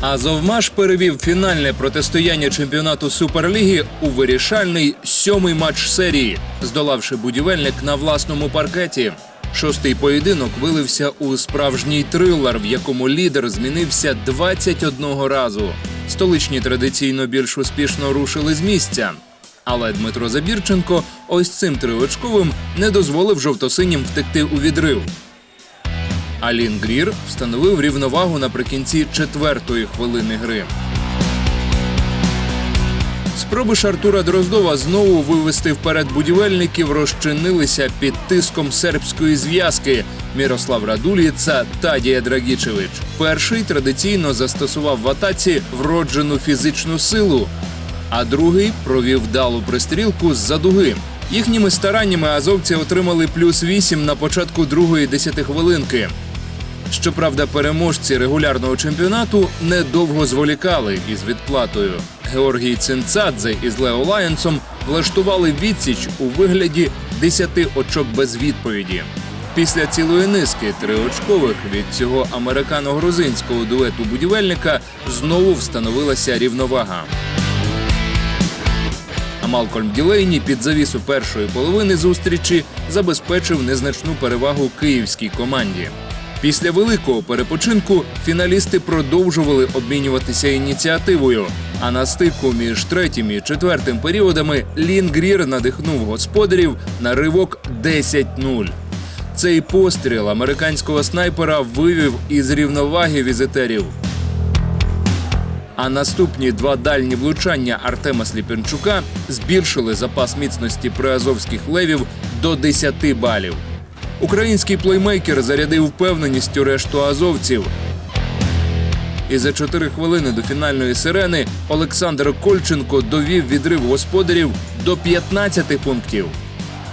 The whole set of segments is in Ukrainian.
Азовмаш перевів фінальне протистояння чемпіонату Суперліги у вирішальний сьомий матч серії, здолавши будівельник на власному паркеті. Шостий поєдинок вилився у справжній трилер, в якому лідер змінився 21 разу. Столичні традиційно більш успішно рушили з місця. Але Дмитро Забірченко ось цим триочковим не дозволив жовтосинім втекти у відрив. Алін Грір встановив рівновагу наприкінці четвертої хвилини гри. Спроби ж Артура Дроздова знову вивести вперед будівельників розчинилися під тиском сербської зв'язки Мірослав Радуліца та Дія Драгічевич. Перший традиційно застосував в атаці вроджену фізичну силу, а другий провів вдалу пристрілку з-за дуги. Їхніми стараннями азовці отримали плюс 8 на початку другої десятихвилинки. Щоправда, переможці регулярного чемпіонату недовго зволікали із відплатою. Георгій Цинцадзе із Лео Лайонсом влаштували відсіч у вигляді 10 очок без відповіді. Після цілої низки триочкових від цього американо-грузинського дуету будівельника знову встановилася рівновага. А Малкольм Ділейні під завісу першої половини зустрічі забезпечив незначну перевагу київській команді. Після великого перепочинку фіналісти продовжували обмінюватися ініціативою. А на стику між третім і четвертим періодами Лін Грір надихнув господарів на ривок 10-0. Цей постріл американського снайпера вивів із рівноваги візитерів. А наступні два дальні влучання Артема Сліпенчука збільшили запас міцності приазовських левів до 10 балів. Український плеймейкер зарядив впевненістю решту азовців. І за 4 хвилини до фінальної сирени Олександр Кольченко довів відрив господарів до 15 пунктів.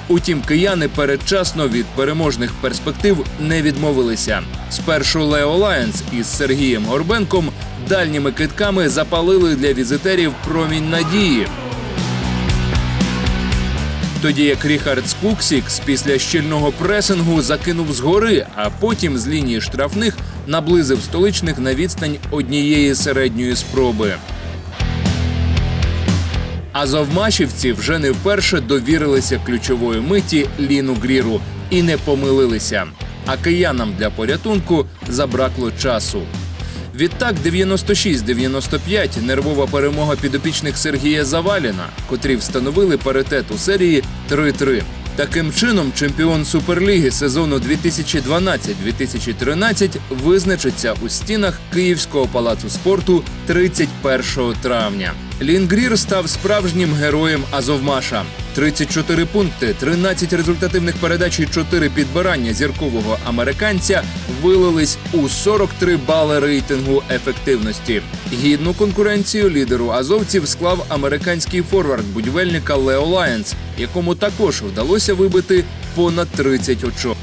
Утім, кияни передчасно від переможних перспектив не відмовилися. Спершу Лео Лайонс із Сергієм Горбенком дальніми китками запалили для візитерів промінь надії. Тоді як Ріхард Скуксікс після щільного пресингу закинув згори, а потім з лінії штрафних наблизив столичних на відстань однієї середньої спроби. Азовмашівці вже не вперше довірилися ключової миті Ліну Гріру і не помилилися. А киянам для порятунку забракло часу. Відтак 96-95 нервова перемога підопічних Сергія Заваліна, котрі встановили паритет у серії 3-3. Таким чином, чемпіон Суперліги сезону 2012-2013 визначиться у стінах Київського палацу спорту 31 травня. Лінгрір став справжнім героєм Азовмаша. 34 пункти, 13 результативних передач і 4 підбирання зіркового американця вилились у 43 бали рейтингу ефективності. Гідну конкуренцію лідеру азовців склав американський форвард будівельника Лео Лайенс, якому також вдалося вибити понад 30 очок.